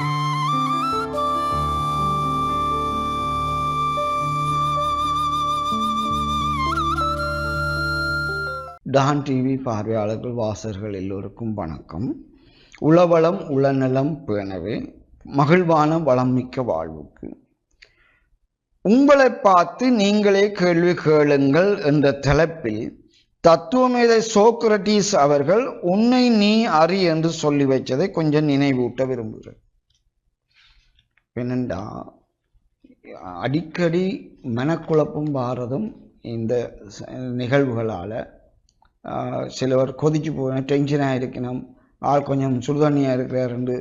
Don TV பார்வையாளர்கள் வாசர்கள் எல்லோருக்கும் வணக்கம். உளவளம் உளநலம் பேணவே மகிழ்வான வளமிக்க வாழ்வுக்கு. உங்களை பார்த்து நீங்களே கேள்வி கேளுங்கள் என்ற தலைப்பில் தத்துவமேதை சோக்ரட்டிஸ் அவர்கள் உன்னை நீ அறி என்று சொல்லி வைச்சதை கொஞ்சம் நினைவூட்ட விரும்புகிறேன். என்னண்டா அடிக்கடி மனக்குழப்பம் வாரதும் இந்த நிகழ்வுகளால் சிலவர் கொதிச்சு போகணும் டென்ஷனாக இருக்கணும் ஆள் கொஞ்சம் சுடுதண்ணியாக இருக்கிறாருன்னு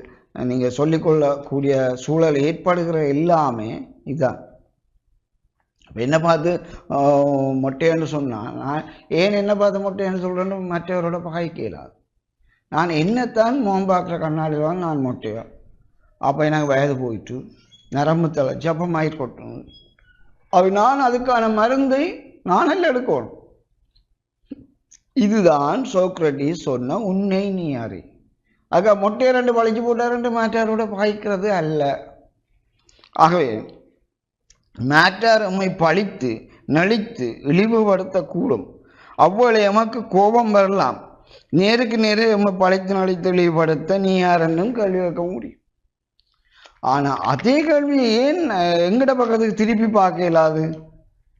நீங்கள் சொல்லிக்கொள்ளக்கூடிய சூழல் ஏற்படுகிற எல்லாமே இதுதான் என்னை என்ன பார்த்து ஆஹ், மொட்டைன்னு சொன்னால் நான் ஏன் என்ன பார்த்து மொட்டைன்னு சொல்கிறேன்னு மற்றவரோட பகைக்க இயலாது நான் என்னத்தான் மோம்பாக்கிற கண்ணாடி தான் நான் மொட்டையோ அப்போ எனக்கு வயது போயிட்டு நரம்பு தலை அப்போ கொட்டணும் அப்ப நான் அதுக்கான மருந்தை நானல்ல எடுக்கணும். இதுதான் சோக்ரட்டிஸ் சொன்ன உன்னை நீ அறி. ஆக மொட்டையை ரெண்டு பழிச்சு போட்டார் ரெண்டு மேட்டாரோட பாய்க்கிறது அல்ல. ஆகவே மேட்டார் உம்மை பழித்து நலித்து இழிவுபடுத்தக்கூடும். அவ்வளவு எமக்கு கோபம் வரலாம். நேருக்கு நேரே எம்மை பழித்து நலித்து இழிவுபடுத்த நீ யாரென்னும் கேள்வி வைக்க முடியும். ஆனால் அதே கேள்வி ஏன் எங்கட பக்கத்துக்கு திருப்பி பார்க்க இல்லாது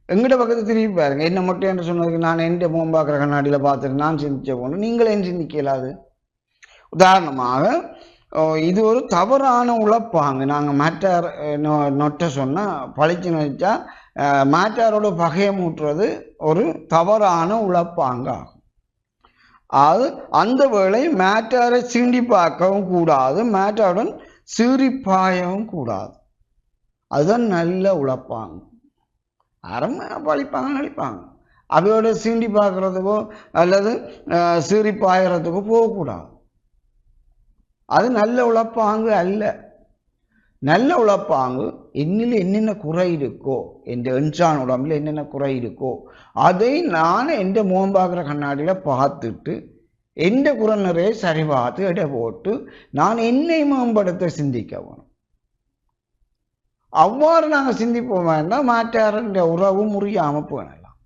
எங்கட பக்கத்து திருப்பி பாருங்க. என்ன மட்டும் என்று சொன்னதுக்கு நான் எந்த முகம் பார்க்குற கண்ணாடியில் பார்த்துட்டு நான் சிந்திச்ச போகணும் நீங்கள் ஏன் சிந்திக்க இயலாது? உதாரணமாக இது ஒரு தவறான உழைப்பாங்க நாங்கள் மேட்டார் நொட்டை சொன்னால் பழிச்சு நினைச்சா மேட்டாரோட பகையை மூட்டுறது ஒரு தவறான உழைப்பாங்க ஆகும். அது அந்த வேளை மேட்டாரை சீண்டி பார்க்கவும் கூடாது. மேட்டாருடன் சீறிப்பாயவும் கூடாது. அதுதான் நல்ல உழைப்பாங்க அறம் பழிப்பாங்க நடிப்பாங்க. அவையோட சீண்டி பார்க்கறதுக்கோ அல்லது அஹ், சீறி பாயறதுக்கோ போகக்கூடாது. அது நல்ல உழைப்பாங்கு அல்ல. நல்ல உழைப்பாங்கு என்னில் என்னென்ன குறை இருக்கோ என் என்சான் உடம்புல என்னென்ன குறை இருக்கோ அதை நான் எந்த முகம் பார்க்குற கண்ணாடியில் பார்த்துட்டு எந்த குறை சரிபார்த்து சரி பார்த்து எடை போட்டு நான் என்னை மேம்படுத்த சிந்திக்க வேணும் அவ்வாறு நாங்கள் சிந்திப்போம் வேண்டாம் மாற்றாருன்ற உறவு முறியாமல் போனலாம்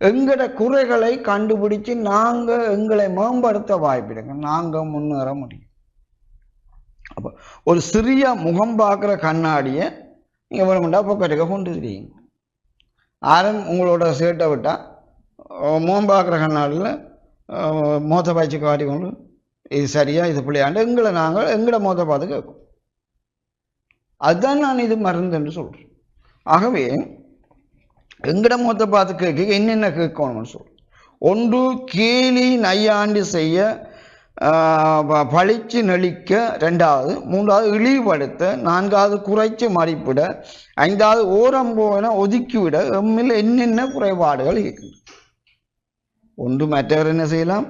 எங்கட குறைகளை கண்டுபிடிச்சு நாங்கள் எங்களை மேம்படுத்த வாய்ப்பிடுங்க நாங்கள் முன்னேற முடியும் அப்போ ஒரு சிறிய முகம் பார்க்குற கண்ணாடியை நீங்கள் வேணுமெண்டா பக்கத்துக்கு கொண்டு தெரியுங்க ஆரம் உங்களோட சேட்டை விட்டால் முகம் பார்க்குற கண்ணாடியில் மோத்த பாய்ச்சி காட்டி கொண்டு இது சரியா இது பிள்ளையாண்டு எங்களை நாங்கள் எங்களை மோத்த பார்த்து கேட்கும். அதுதான் நான் இது மருந்துன்னு சொல்கிறேன் ஆகவே எங்கட மொத்த பார்த்து கேட்க என்னென்ன கேட்கணும்னு சொல்றேன் ஒன்று கேலி நையாண்டு செய்ய ப- பழிச்சு நெளிக்க ரெண்டாவது மூன்றாவது இழிவுபடுத்த நான்காவது குறைச்சி மதிப்பிட ஐந்தாவது ஓரம் போன ஒதுக்கிவிட எம்மில் என்னென்ன குறைபாடுகள் இருக்கின்றன? ஒன்று மற்றவர் என்ன செய்யலாம்?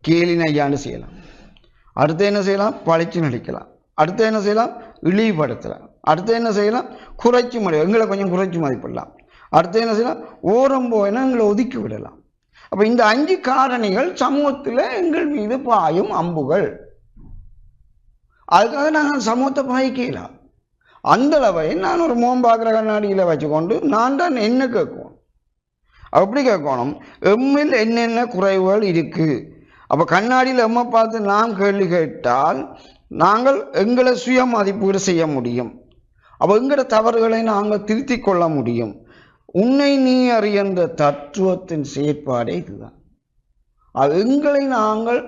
கேலி நையாண்டு செய்யலாம். அடுத்து என்ன செய்யலாம்? பழிச்சு நடிக்கலாம். அடுத்து என்ன செய்யலாம்? இழிவுபடுத்தலாம். அடுத்து என்ன செய்யலாம்? குறைச்சி மதி எங்களை கொஞ்சம் குறைச்சி மதிப்பிடலாம். அடுத்து என்ன செய்யலாம்? ஓரம் போயினா எங்களை ஒதுக்கி விடலாம். அப்போ இந்த அஞ்சு காரணிகள் சமூகத்தில் எங்கள் மீது பாயும் அம்புகள். அதுக்காக நாங்கள் சமூகத்தை பாய்க்கலாம் அந்த அளவை நான் ஒரு மோம் கண்ணாடியில் வச்சுக்கொண்டு நான் தான் என்ன கேட்கும்? அப்படி கேட்கணும். எம்மில் என்னென்ன குறைவுகள் இருக்குது அப்போ கண்ணாடியில் எம்மை பார்த்து நாம் கேள்வி கேட்டால் நாங்கள் எங்களை சுய மதிப்பீடு செய்ய முடியும். அப்போ எங்களோட தவறுகளை நாங்கள் திருத்தி கொள்ள முடியும். உன்னை நீ அறியன்ற தத்துவத்தின் செயற்பாடே இதுதான். அது எங்களை நாங்கள்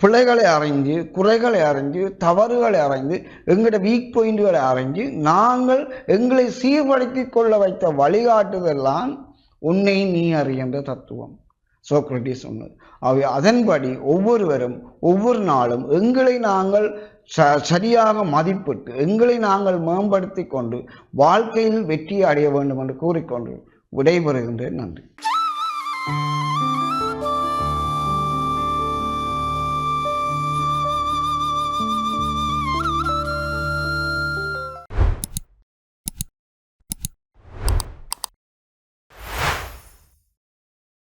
பிழைகளை அறிஞ்சு குறைகளை அறிஞ்சு தவறுகளை அறிஞ்சு எங்களோட வீக் பாயிண்ட்களை அறிஞ்சு நாங்கள் எங்களை சீர்படுத்தி கொள்ள வைத்த வழிகாட்டுதெல்லாம் உன்னை நீ அறிகின்ற தத்துவம். சோக்ரட்டிஸ் சொன்னது. அவை அதன்படி ஒவ்வொருவரும் ஒவ்வொரு நாளும் எங்களை நாங்கள் ச சரியாக மதிப்பிட்டு எங்களை நாங்கள் மேம்படுத்தி கொண்டு வாழ்க்கையில் வெற்றி அடைய வேண்டும் என்று கூறிக்கொண்டு விடைபெறுகின்றேன். நன்றி.